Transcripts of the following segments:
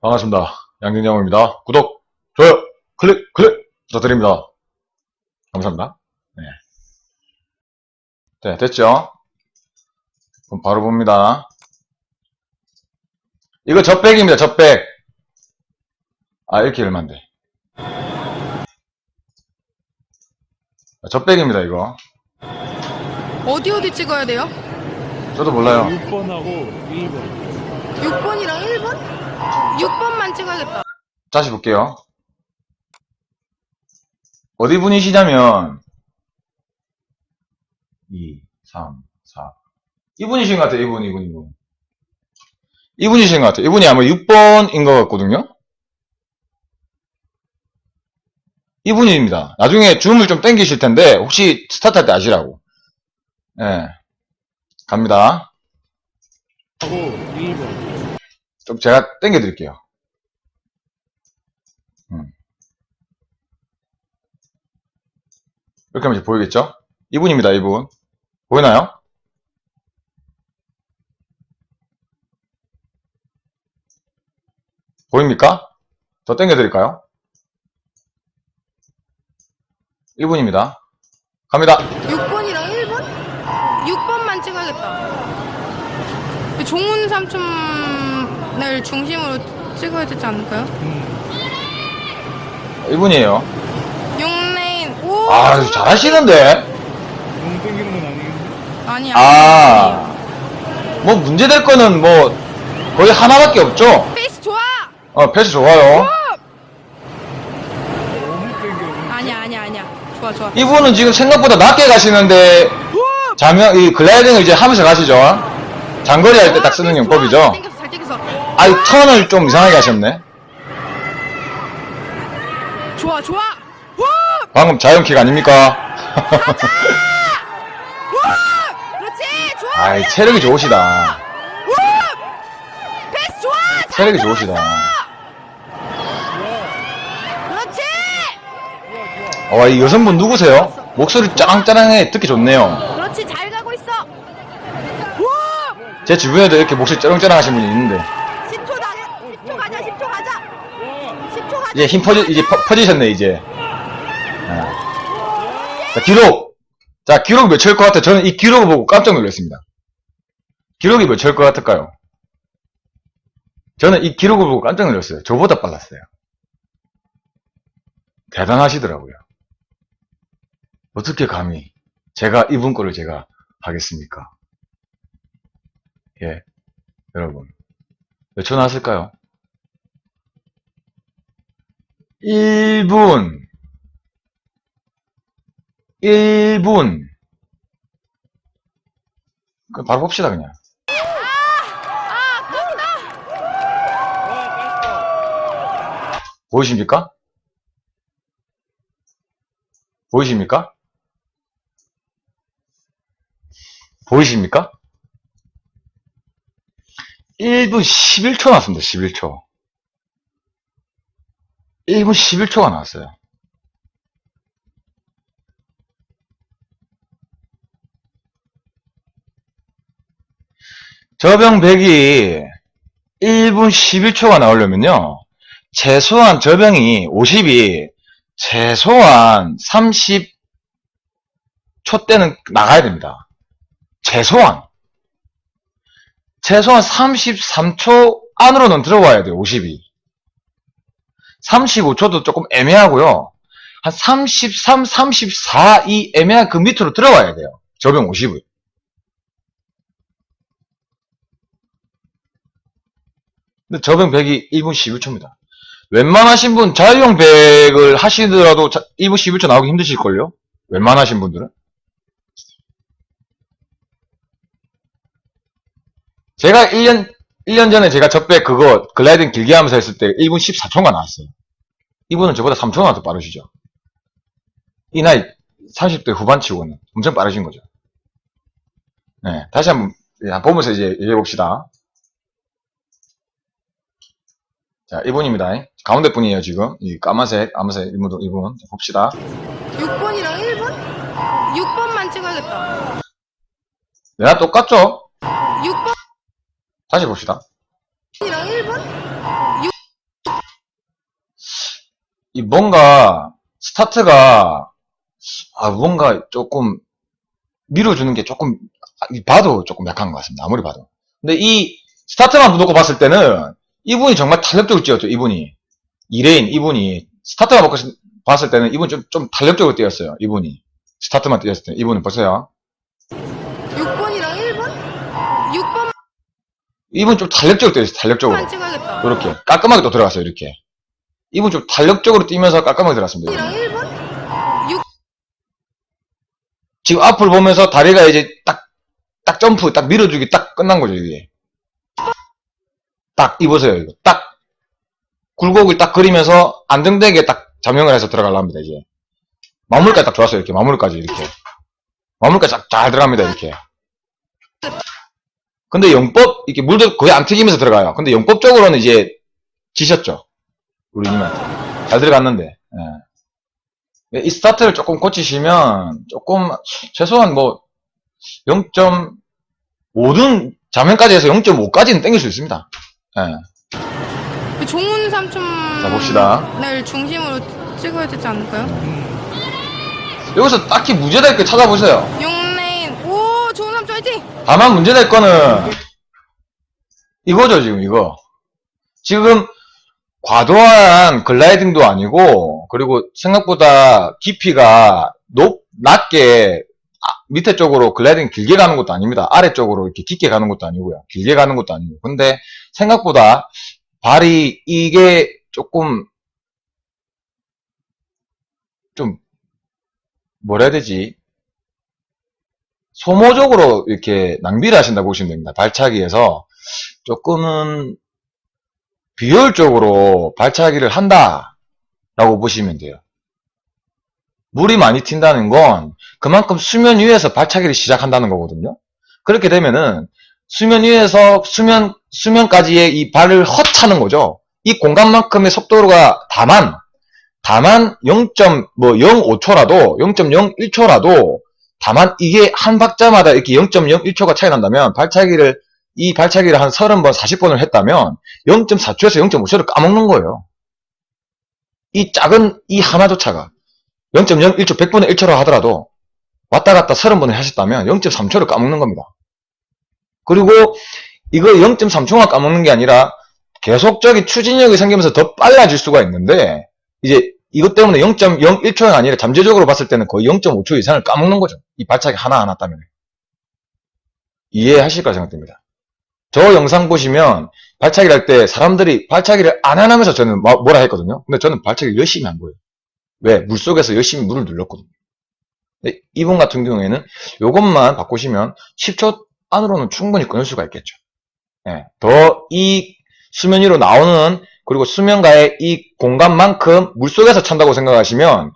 반갑습니다. 양진영입니다. 구독, 좋아요, 클릭, 클릭 부탁드립니다. 감사합니다. 네. 네, 됐죠? 그럼 바로 봅니다. 이거 젖백입니다, 젖백. 아, 이렇게 얼만데. 아, 젖백입니다, 이거. 어디 어디 찍어야 돼요? 저도 몰라요. 6번하고 1번. 6번이랑 1번? 6번만 찍어야겠다. 다시 볼게요. 어디 분이시냐면 2, 3, 4 이분이신 것 같아요. 이분, 이분, 이분. 이분이신 것 같아요. 이분이 아마 6번인 것 같거든요. 이분입니다. 나중에 줌을 좀 땡기실 텐데 혹시 스타트 할 때 아시라고. 예. 갑니다. 하고 1번. 좀 제가 땡겨 드릴게요. 음. 이렇게 하면 이제 보이겠죠? 이분입니다, 이분. 보이나요? 보입니까? 더 땡겨 드릴까요? 이분입니다. 갑니다. 6번이랑 1번? 6번만 찍어야겠다. 종훈 삼촌 을 중심으로 찍어야 되지 않을까요? 이분이에요. 용레인, 오! 아, 잘하시는데? 너무 땡기는 건 아니겠는데? 아니, 아. 뭐 문제될 거는 뭐 거의 하나밖에 없죠? 페이스 좋아! 어, 패스 좋아요. 너무 땡겨. 아니야, 아니야, 아니야. 좋아, 좋아. 이분은 지금 생각보다 낮게 가시는데 자명 이 글라이딩을 이제 하면서 가시죠. 장거리 할 때 딱 쓰는 아, 용법이죠. 아이 턴을 좀 이상하게 하셨네. 좋아, 좋아! 방금 자연킥 아닙니까? 그렇지! 좋아! 아이 체력이 좋으시다. 페이스 좋아! 잘 체력이 들어갔어! 좋으시다. 그렇지! 와, 이 여성분 누구세요? 목소리 짜랑짜랑해 듣기 좋네요. 그렇지, 잘 가고 있어! 제 주변에도 이렇게 목소리 쩌렁쩌렁 하신 분이 있는데 10초 나, 10초 가자, 10초 가자! 10초 가자! 이제 힘 퍼지 이제 퍼, 지셨네 이제. 아. 자, 기록. 자 기록 몇 초일 것 같아? 저는 이 기록을 보고 깜짝 놀랐습니다. 기록이 몇 초일 것 같을까요? 저는 이 기록을 보고 깜짝 놀랐어요. 저보다 빨랐어요. 대단하시더라고요. 어떻게 감히 제가 이분 거를 제가 하겠습니까? 예, 여러분 몇 초 나왔을까요? 1분 1분 그럼 바로 봅시다 그냥 보이십니까? 보이십니까? 보이십니까? 1분 11초 나왔습니다. 11초. 1분 11초가 나왔어요. 저병100이 1분 11초가 나오려면요. 최소한 저병이 50이 최소한 30초 때는 나가야 됩니다. 최소한. 최소한 33초 안으로는 들어와야 돼요, 50이. 35초도 조금 애매하고요. 한 33, 34 이 애매한 그 밑으로 들어와야 돼요. 저병 50을. 근데 저병 100이 1분 11초입니다. 웬만하신 분 자유형 100을 하시더라도 자- 1분 11초 나오기 힘드실걸요? 웬만하신 분들은? 제가 1년, 1년 전에 제가 적백 그거 글라이딩 길게 하면서 했을 때 1분 14초가 나왔어요. 이분은 저보다 3초나 더 빠르시죠. 이 나이 30대 후반 치고는 엄청 빠르신 거죠. 네, 다시 한번 예, 보면서 이제 얘기해 봅시다. 자, 이분입니다. 가운데 분이에요, 지금. 이 까만색, 까만색 이분, 이분. 자, 봅시다. 6번이랑 1번? 6번만 찍어야겠다. 얘랑 똑같죠? 6번이랑 다시 봅시다. 1번? 이 뭔가 스타트가 아 뭔가 조금 밀어주는 게 조금 아, 이 봐도 조금 약한 것 같습니다. 아무리 봐도. 근데 이 스타트만 놓고 봤을 때는 이분이 정말 탄력적으로 뛰었죠. 이분이 이레인 이분이 스타트만 놓고 봤을 때는 이분 좀, 좀 탄력적으로 뛰었어요. 이분이 스타트만 뛰었을 때 이분은 보세요. 6번이랑 1번? 6번만 이분 좀 탄력적으로 뛰었어요. 탄력적으로 찍어야겠다. 이렇게 깔끔하게 또 들어갔어요. 이렇게 이분 좀 탄력적으로 뛰면서 깔끔하게 들어갔습니다. 이분은. 1번? 지금 앞을 보면서 다리가 이제 딱, 딱 점프, 딱 밀어주기 딱 끝난 거죠, 이게. 딱, 입으세요, 이거. 딱, 굴곡을 딱 그리면서 안정되게 딱 잠영을 해서 들어가려 합니다, 이제. 마무리까지 딱 좋았어요, 이렇게. 마무리까지, 이렇게. 마무리까지 딱 잘 들어갑니다, 이렇게. 근데 영법, 이렇게 물도 거의 안 튀기면서 들어가요. 근데 영법적으로는 이제 지셨죠. 우리 님한테. 잘 들어갔는데, 예. 네, 이 스타트를 조금 고치시면 조금 최소한 뭐 0.5등 자면까지 해서 0.5까지는 땡길 수 있습니다. 예. 종훈 삼촌. 자, 봅시다. 날 중심으로 찍어야 되지 않을까요? 여기서 딱히 문제될 게 찾아보세요. 6레인. 오, 종훈 삼촌 화이팅! 다만 문제될 거는 이거죠 지금 이거. 지금 과도한 글라이딩도 아니고 그리고 생각보다 깊이가 높 낮게 아, 밑에 쪽으로 글라이딩 길게 가는 것도 아닙니다. 아래쪽으로 이렇게 깊게 가는 것도 아니고요. 길게 가는 것도 아니고. 근데 생각보다 발이 이게 조금 좀 뭐라 해야 되지? 소모적으로 이렇게 낭비를 하신다고 보시면 됩니다. 발차기에서 조금은 비효율적으로 발차기를 한다라고 보시면 돼요. 물이 많이 튄다는 건 그만큼 수면 위에서 발차기를 시작한다는 거거든요. 그렇게 되면은 수면 위에서 수면 수면까지의 이 발을 헛차는 거죠. 이 공간만큼의 속도가 다만 다만 0.05초라도 0.01초라도 다만 이게 한 박자마다 이렇게 0.01초가 차이 난다면 발차기를 이 발차기를 한 30번, 40번을 했다면 0.4초에서 0.5초를 까먹는 거예요. 이 작은 이 하나조차가 0.01초, 100분의 1초라 하더라도 왔다 갔다 30번을 하셨다면 0.3초를 까먹는 겁니다. 그리고 이거 0.3초만 까먹는 게 아니라 계속적인 추진력이 생기면서 더 빨라질 수가 있는데 이제 이것 때문에 0.01초가 아니라 잠재적으로 봤을 때는 거의 0.5초 이상을 까먹는 거죠. 이 발차기 하나하나 때문에. 이해하실 거라 생각됩니다. 저 영상 보시면 발차기를 할 때 사람들이 발차기를 안 하면서 저는 뭐- 뭐라 했거든요. 근데 저는 발차기를 열심히 한 거예요. 왜? 물속에서 열심히 물을 눌렀거든요. 이분 같은 경우에는 이것만 바꾸시면 10초 안으로는 충분히 끊을 수가 있겠죠. 예, 더 이 수면 위로 나오는 그리고 수면과의 이 공간만큼 물속에서 찬다고 생각하시면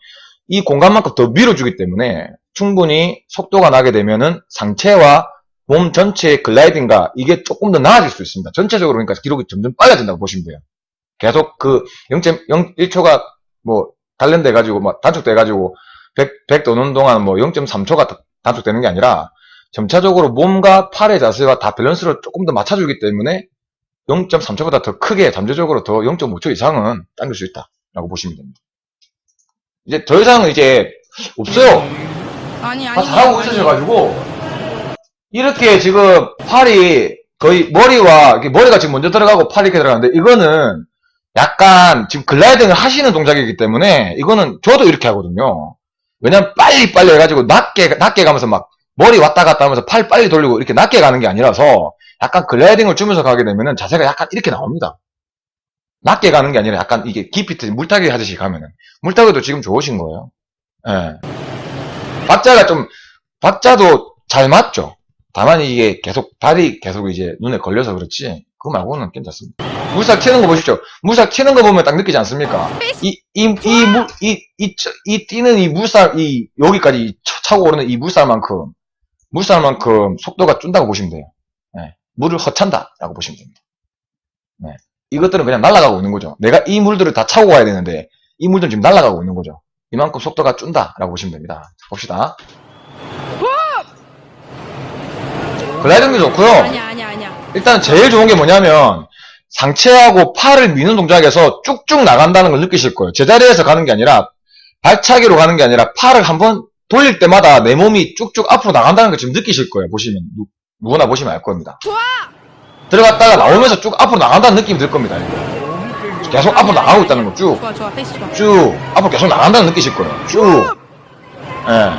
이 공간만큼 더 밀어주기 때문에 충분히 속도가 나게 되면은 상체와 몸 전체의 글라이딩과 이게 조금 더 나아질 수 있습니다. 전체적으로 그러니까 기록이 점점 빨라진다고 보시면 돼요. 계속 그 0.01초가 뭐 단련돼 가지고 뭐 단축돼 가지고 100, 100 도는 동안 뭐 0.3초가 단축되는 게 아니라 점차적으로 몸과 팔의 자세와 다 밸런스를 조금 더 맞춰주기 때문에 0.3초보다 더 크게 잠재적으로 더 0.5초 이상은 당길 수 있다라고 보시면 됩니다. 이제 더 이상은 이제 없어요. 아니, 다 아니. 잘하고 있으셔가지고 이렇게 지금 팔이 거의 머리와 머리가 지금 먼저 들어가고 팔이 이렇게 들어가는데 이거는 약간 지금 글라이딩을 하시는 동작이기 때문에 이거는 저도 이렇게 하거든요. 왜냐면 빨리 빨리 해가지고 낮게 낮게 가면서 막 머리 왔다 갔다 하면서 팔 빨리 돌리고 이렇게 낮게 가는 게 아니라서 약간 글라이딩을 주면서 가게 되면은 자세가 약간 이렇게 나옵니다. 낮게 가는 게 아니라 약간 이게 깊이 트 물타기 하듯이 가면은 물타기도 지금 좋으신 거예요. 예. 박자가 좀 박자도 잘 맞죠. 다만 이게 계속 발이 계속 이제 눈에 걸려서 그렇지 그거 말고는 괜찮습니다. 물살 튀는 거 보십시오. 물살 튀는 거 보면 딱 느끼지 않습니까? 이 이이물이이이 뛰는 이 물살 이 여기까지 차- 차고 오르는 이 물살만큼 물살만큼 속도가 쭌다고 보시면 돼요. 네. 물을 허찬다라고 보시면 됩니다. 네. 이것들은 그냥 날아가고 있는 거죠. 내가 이 물들을 다 차고 가야 되는데 이 물들은 지금 날아가고 있는 거죠. 이만큼 속도가 쭌다라고 보시면 됩니다. 봅시다. 글라이딩도 좋고요. 아니야, 아니야, 아니야. 일단 제일 좋은 게 뭐냐면 상체하고 팔을 미는 동작에서 쭉쭉 나간다는 걸 느끼실 거예요. 제자리에서 가는 게 아니라 발차기로 가는 게 아니라 팔을 한번 돌릴 때마다 내 몸이 쭉쭉 앞으로 나간다는 걸 지금 느끼실 거예요. 보시면 누, 누구나 보시면 알 겁니다. 좋아. 들어갔다가 나오면서 쭉 앞으로 나간다는 느낌이 들 겁니다. 이거. 계속 앞으로 나가고 있다는 거 쭉. 좋아, 좋아. 페이스 좋아. 쭉 앞으로 계속 나간다는 느끼실 거예요. 쭉. 예.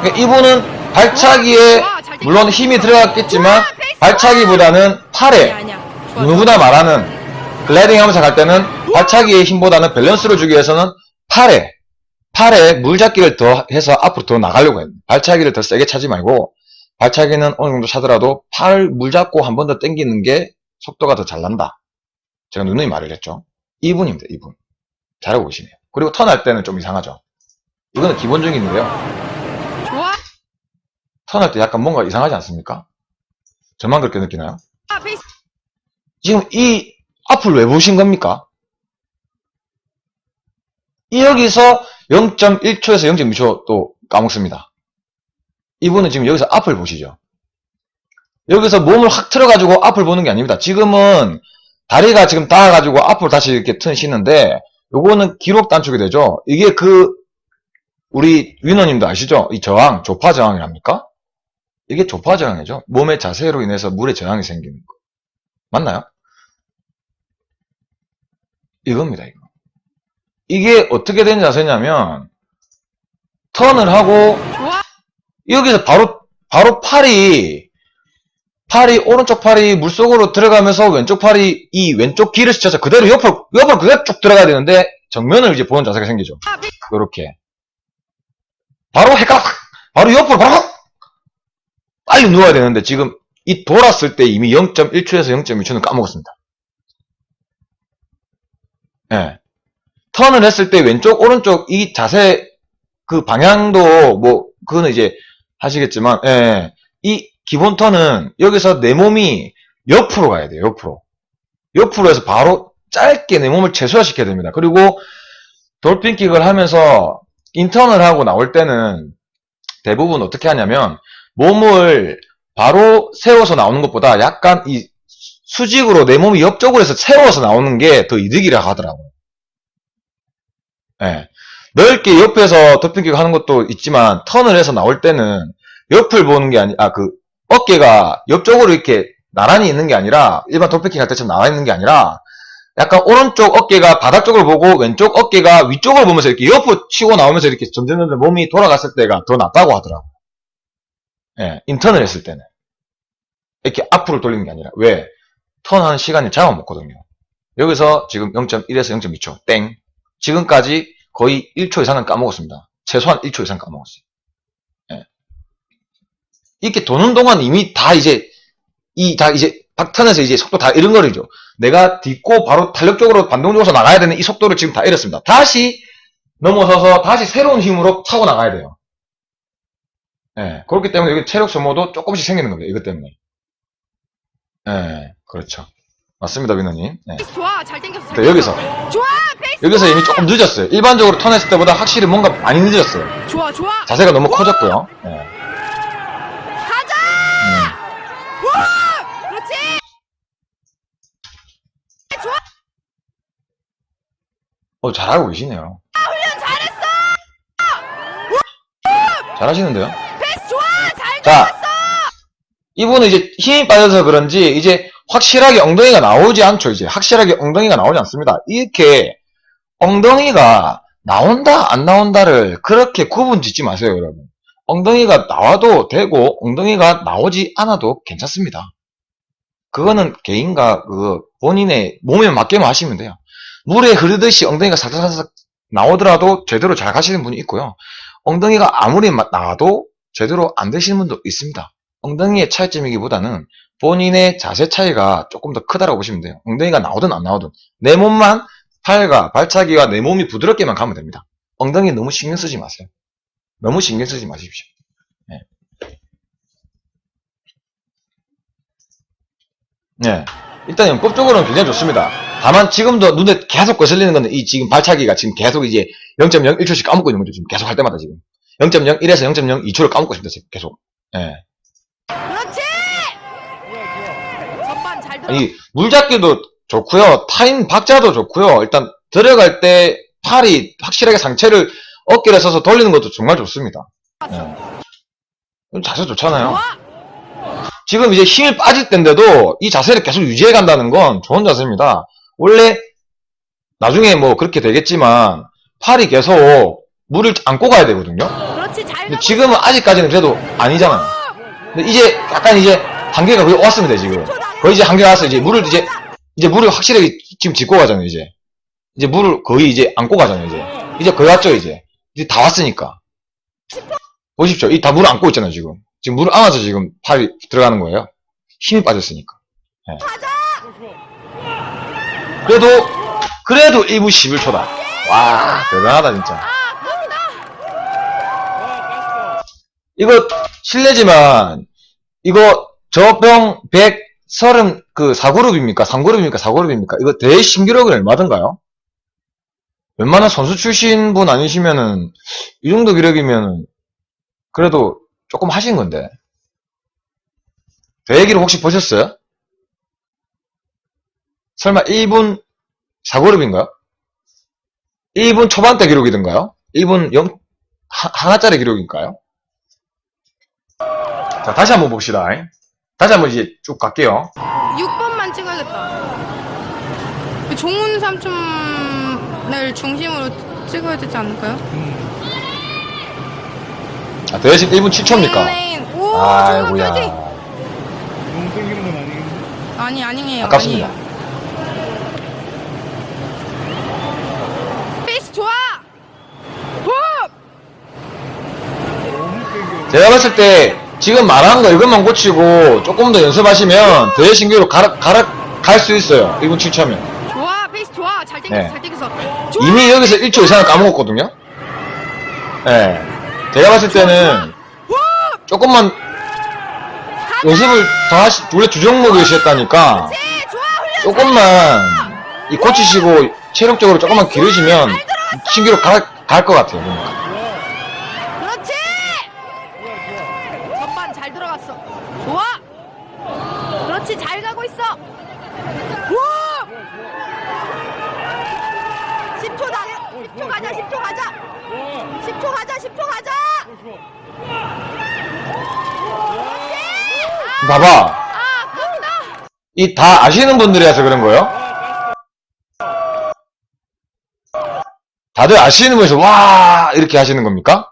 그러니까 이분은 발차기에 물론 힘이 들어갔겠지만 발차기보다는 팔에 누구나 말하는 글라이딩 하면서 갈 때는 발차기의 힘보다는 밸런스를 주기 위해서는 팔에 팔에 물잡기를 더 해서 앞으로 더 나가려고 해요. 발차기를 더 세게 차지 말고 발차기는 어느 정도 차더라도 팔 물잡고 한 번 더 당기는 게 속도가 더 잘 난다. 제가 누누이 말을 했죠. 이분입니다. 이분. 잘하고 계시네요. 그리고 턴 할 때는 좀 이상하죠. 이거는 기본적인 일이에요. 턴할 때 약간 뭔가 이상하지 않습니까? 저만 그렇게 느끼나요? 지금 이 앞을 왜 보신 겁니까? 이 여기서 0.1초에서 0.2초 또 까먹습니다. 이분은 지금 여기서 앞을 보시죠. 여기서 몸을 확 틀어가지고 앞을 보는 게 아닙니다. 지금은 다리가 지금 닿아가지고 앞으로 다시 이렇게 튼 쉬는데 요거는 기록 단축이 되죠. 이게 그 우리 위너님도 아시죠? 이 저항, 조파 저항이랍니까? 이게 조파 저항이죠. 몸의 자세로 인해서 물의 저항이 생기는 거. 맞나요? 이겁니다, 이거. 이게 어떻게 된 자세냐면, 턴을 하고. 여기서 바로, 바로 팔이, 팔이, 오른쪽 팔이 물속으로 들어가면서 왼쪽 팔이 이 왼쪽 길을 스쳐서 그대로 옆으로, 옆으로 그대로 쭉 들어가야 되는데, 정면을 이제 보는 자세가 생기죠. 아, 페이스. 요렇게. 바로 헷갈락! 바로 옆으로 바로 확! 빨리 누워야 되는데, 지금 이 돌았을 때 이미 0.1초에서 0.2초는 까먹었습니다. 예. 턴을 했을 때 왼쪽, 오른쪽 이 자세 그 방향도 뭐 그거는 이제 하시겠지만 예. 이 기본 턴은 여기서 내 몸이 옆으로 가야 돼요. 옆으로. 옆으로 해서 바로 짧게 내 몸을 최소화시켜야 됩니다. 그리고 돌핀킥을 하면서 인턴을 하고 나올 때는 대부분 어떻게 하냐면 몸을 바로 세워서 나오는 것보다 약간 이 수직으로 내 몸이 옆쪽으로 해서 세워서 나오는 게 더 이득이라 하더라고요. 예. 넓게 옆에서 덮핑킥 하는 것도 있지만 턴을 해서 나올 때는 옆을 보는 게 아니, 아, 그, 어깨가 옆쪽으로 이렇게 나란히 있는 게 아니라, 일반 덮핑킥 할 때처럼 나란히 있는 게 아니라, 약간 오른쪽 어깨가 바닥 쪽을 보고 왼쪽 어깨가 위쪽을 보면서 이렇게 옆으로 치고 나오면서 이렇게 점점 점점 몸이 돌아갔을 때가 더 낫다고 하더라고요. 예, 인턴을 했을 때는. 이렇게 앞으로 돌리는 게 아니라. 왜? 턴하는 시간이 잡아먹거든요. 여기서 지금 0.1에서 0.2초, 땡. 지금까지 거의 1초 이상은 까먹었습니다. 최소한 1초 이상 까먹었어요. 예. 이렇게 도는 동안 이미 다 이제, 이, 다 이제, 박턴에서 이제 속도 다 잃은 거리죠. 내가 딛고 바로 탄력적으로 반동적으로 나가야 되는 이 속도를 지금 다 잃었습니다. 다시 넘어서서 다시 새로운 힘으로 차고 나가야 돼요. 예. 그렇기 때문에 여기 체력 소모도 조금씩 생기는 겁니다. 이것 때문에. 예. 그렇죠. 맞습니다, 민호님. 예. 좋아. 잘 당겼어. 잘 자, 여기서. 좋아. 페이스. 여기서 이미 조금 늦었어요. 일반적으로 턴했을 때보다 확실히 뭔가 많이 늦었어요. 좋아, 좋아. 자세가 너무 커졌고요. 예. 가자. 음. 와! 그렇지. 좋아. 어, 잘하고 계시네요. 훈련 잘했어. 잘하시는데요? 당겼어. 이분은 이제 힘이 빠져서 그런지 이제 확실하게 엉덩이가 나오지 않죠. 이제 확실하게 엉덩이가 나오지 않습니다. 이렇게 엉덩이가 나온다 안 나온다를 그렇게 구분 짓지 마세요, 여러분. 엉덩이가 나와도 되고 엉덩이가 나오지 않아도 괜찮습니다. 그거는 개인과 그 본인의 몸에 맞게만 하시면 돼요. 물에 흐르듯이 엉덩이가 살짝살짝 나오더라도 제대로 잘 가시는 분이 있고요. 엉덩이가 아무리 마- 나와도 제대로 안 되시는 분도 있습니다. 엉덩이의 차이점이기보다는 본인의 자세 차이가 조금 더 크다고 보시면 돼요. 엉덩이가 나오든 안 나오든 내 몸만 팔과 발차기와 내 몸이 부드럽게만 가면 됩니다. 엉덩이 너무 신경 쓰지 마세요. 너무 신경 쓰지 마십시오. 네. 네. 일단 연법적으로는 굉장히 좋습니다. 다만 지금도 눈에 계속 거슬리는 건이 지금 발차기가 지금 계속 이제 0.01초씩 까먹고 있는 거죠. 지금 계속 할 때마다 지금. 0.01에서 0.02초를 까먹고 있습니다. 지금 계속. 예. 그렇지. 전반 잘 들어. 아니, 물잡기도 좋고요. 타인 박자도 좋고요. 일단 들어갈 때 팔이 확실하게 상체를 어깨를 써서 돌리는 것도 정말 좋습니다. 예. 자세 좋잖아요. 지금 이제 힘이 빠질 때인데도 이 자세를 계속 유지해 간다는 건 좋은 자세입니다. 원래 나중에 뭐 그렇게 되겠지만 팔이 계속 물을 안고 가야 되거든요. 그렇지 잘 근데 지금은 아직까지는 그래도 아니잖아요. 근데 이제 약간 이제 한계가 거의 왔습니다, 지금. 거의 이제 한계가 왔어요. 이제 물을 이제, 이제 물을 확실하게 지금 짚고 가잖아요, 이제. 이제 물을 거의 이제 안고 가잖아요, 이제. 이제 거의 왔죠, 이제. 이제 다 왔으니까. 보십시오. 이 다 물을 안고 있잖아요, 지금. 지금 물을 안아서 지금 팔이 들어가는 거예요. 힘이 빠졌으니까. 예. 그래도, 그래도 1분 11초다. 와, 대단하다, 진짜. 이거 실례지만 이거 저병 130 그 4그룹입니까? 3그룹입니까? 4그룹입니까? 이거 대신기록은 얼마던가요? 웬만한 선수 출신 분 아니시면은 이 정도 기록이면 그래도 조금 하신 건데 대기록 혹시 보셨어요? 설마 1분 4그룹인가요? 1분 초반대 기록이던가요? 1분 0 하- 하나짜리 기록일까요? 자, 다시 한번 봅시다. 다시 한번 이제 쭉 갈게요. 6번만 찍어야겠다. 그 종훈 삼촌을 중심으로 찍어야 되지 않을까요? 아, 대신 1분 7초입니까? 레인. 오, 아이고야. 너무 땡기는 건 아니겠는데? 아니, 아니에요. 아깝습니다. 아니에요. 페이스 좋아! 호! 땡겨. 제가 봤을 때 지금 말한 거 이것만 고치고 조금 더 연습하시면 대신기로 갈아, 갈아, 갈수 있어요. 1분 7초면. 좋아, 페이스 좋아. 잘 땡겼어, 네. 잘 땡겼어. 좋아! 이미 여기서 1초 이상을 까먹었거든요? 예. 제가 봤을 때는 조금만 연습을 더 하시, 원래 두 종목이셨다니까 네, 조금만 이 고치시고 체력적으로 조금만 기르시면 신기로 갈 것 같아요. 보니까. 그렇지 전반 잘 들어갔어 좋아 그렇지 잘 가고 있어 우 10초 다 10초 가자 10초 가자 10초 가자 10초 가자 봐봐. 아 끈다 이다 아시는 분들이라서 그런 거예요? 다들 아시는 분에서 와 이렇게 하시는 겁니까?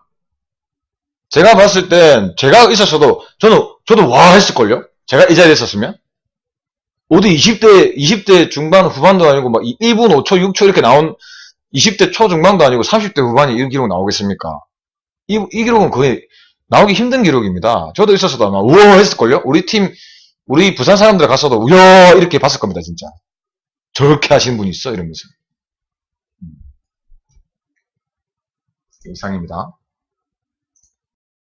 제가 봤을 땐 제가 있었어도 저는 저도 와 했을걸요? 제가 이 자리에 있었으면 어디 20대 20대 중반 후반도 아니고 막 1분 5초 6초 이렇게 나온 20대 초중반도 아니고 30대 후반이 이 기록 나오겠습니까? 이, 이 기록은 거의 나오기 힘든 기록입니다. 저도 있었어도 아마 우와 했을걸요? 우리 팀 우리 부산 사람들 갔어도 우야 이렇게 봤을 겁니다 진짜 저렇게 하시는 분이 있어 이러면서 음. 이상입니다